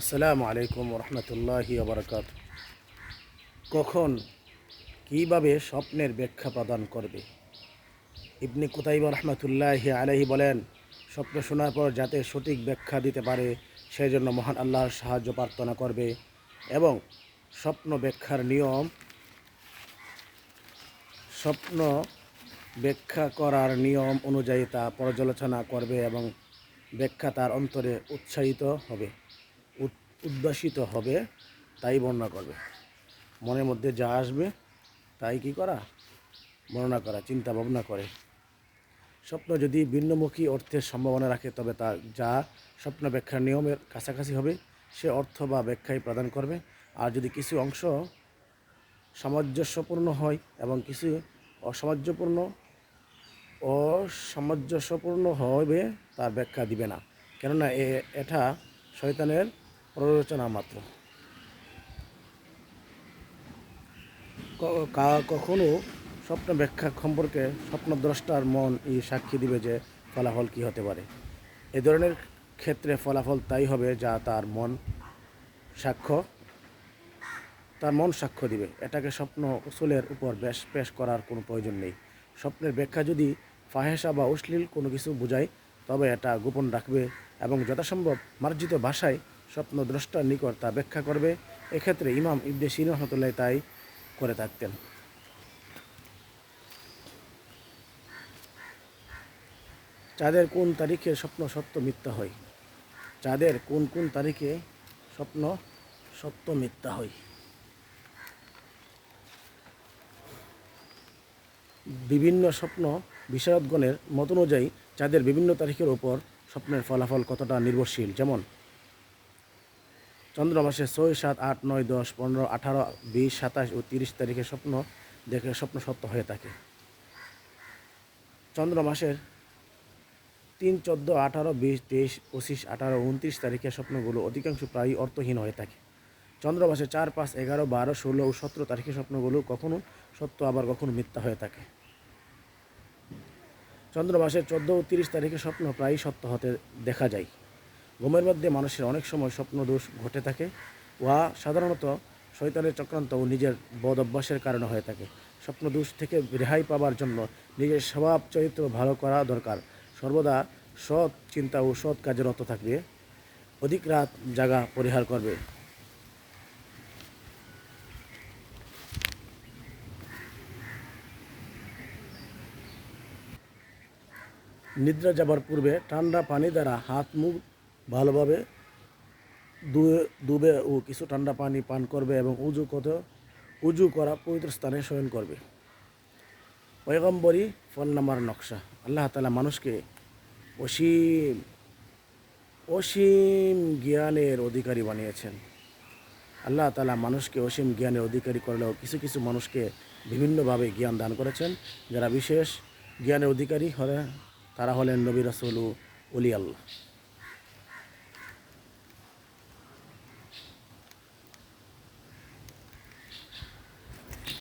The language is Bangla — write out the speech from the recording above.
আসসালামু আলাইকুম রহমতুল্লাহি আবরকাত কখন কীভাবে স্বপ্নের ব্যাখ্যা প্রদান করবে? ইবনে কুতাইবা রহমতুল্লাহ আলহি বলেন, স্বপ্ন শোনার পর যাতে সঠিক ব্যাখ্যা দিতে পারে সেই জন্য মহান আল্লাহর সাহায্য প্রার্থনা করবে এবং স্বপ্ন ব্যাখ্যার নিয়ম, স্বপ্ন ব্যাখ্যা করার নিয়ম অনুযায়ী তা পর্যালোচনা করবে এবং ব্যাখ্যা তার অন্তরে উৎসাহিত হবে। উদ্ভাসিত হবে, তাই বর্ণনা করবে। মনের মধ্যে যা আসবে, তাই কি করা? বর্ণনা করা, চিন্তা ভাবনা করে। স্বপ্ন যদি ভিন্নমুখী অর্থের সম্ভাবনা রাখে, তবে তা যা স্বপ্ন ব্যাখ্যার নিয়মের কাছাকাছি হবে, সে অর্থ বা ব্যাখ্যাই প্রদান করবে। আর যদি কিছু অংশ সামঞ্জস্যপূর্ণ হয় এবং কিছু অসামঞ্জস্যপূর্ণ অসামঞ্জস্যপূর্ণ হবে তার ব্যাখ্যা দিবে না। কেননা এটা শয়তানের প্ররোচনা মাত্র। কখনো স্বপ্ন ব্যাখ্যা সম্পর্কে স্বপ্নদ্রষ্টার মন এই সাক্ষী দিবে যে ফলাফল কী হতে পারে। এ ধরনের ক্ষেত্রে ফলাফল তাই হবে যা তার মন সাক্ষ্য, তার মন সাক্ষ্য দিবে। এটাকে স্বপ্ন উসুলের উপর বেশ, পেশ করার কোনো প্রয়োজন নেই। স্বপ্নের ব্যাখ্যা যদি ফাহেসা বা অশ্লীল কোনো কিছু বোঝায়, তবে এটা গোপন রাখবে এবং যথাসম্ভব মার্জিত ভাষায় স্বপ্ন দ্রষ্টার নিকট তা ব্যাখ্যা করবে। এক্ষেত্রে ইমাম ইবনে সিন রহমতুল্লাহ তাই করে থাকতেন। চাঁদের কোন তারিখে স্বপ্ন সত্য মিথ্যা হয়? চাঁদের কোন কোন তারিখে স্বপ্ন সত্য মিথ্যা হয়? বিভিন্ন স্বপ্ন বিশারদগণের মত অনুযায়ী চাঁদের বিভিন্ন তারিখের ওপর স্বপ্নের ফলাফল কতটা নির্ভরশীল? যেমন চন্দ্র মাসে ছয় সাত আট নয় দশ পনেরো আঠারো বিশ সাতাশ ও তিরিশ তারিখে স্বপ্ন দেখে স্বপ্ন সত্য হয়ে থাকে। চন্দ্র মাসের তিন, চোদ্দ, আঠারো, বিশ, তেইশ, পঁচিশ, আঠারো, উনত্রিশ তারিখের স্বপ্নগুলো অধিকাংশ প্রায়ই অর্থহীন হয়ে থাকে। চন্দ্র মাসে চার, পাঁচ, এগারো, বারো, ষোলো ও সতেরো তারিখের স্বপ্নগুলো কখনো সত্য, আবার কখনো মিথ্যা হয়ে থাকে। চন্দ্র মাসের চোদ্দ ও তিরিশ তারিখে স্বপ্ন প্রায়ই সত্য হতে দেখা যায়। ঘুমের মধ্যে মানুষের অনেক সময় স্বপ্ন দোষ ঘটে থাকে উহা সাধারণত শৈতানের চক্রান্ত ও নিজের বদ অভ্যাসের কারণে হয়ে থাকে। স্বপ্ন দোষ থেকে রেহাই পাবার জন্য নিজের স্বভাব, চরিত্র ভালো করা দরকার। সর্বদা সৎ চিন্তা ও সৎ কাজে রত থাকবে। অধিক রাত জাগা পরিহার করবে। নিদ্রা যাবার পূর্বে ঠান্ডা পানি দ্বারা হাত মুখ ভালোভাবে ধুয়ে ডুবে ও কিছু ঠান্ডা পানি পান করবে এবং উজু কত উজু করা পবিত্র স্থানে শয়ন করবে। পয়গম্বরী ফল নামার নকশা। আল্লাহ তালা মানুষকে অসীম অসীম জ্ঞানের অধিকারী বানিয়েছেন। আল্লাহ তালা মানুষকে অসীম জ্ঞানের অধিকারী করলেও কিছু কিছু মানুষকে বিভিন্নভাবে জ্ঞান দান করেছেন। যারা বিশেষ জ্ঞানের অধিকারী হলে তারা হলেন নবী রাসুল অলি আল্লাহ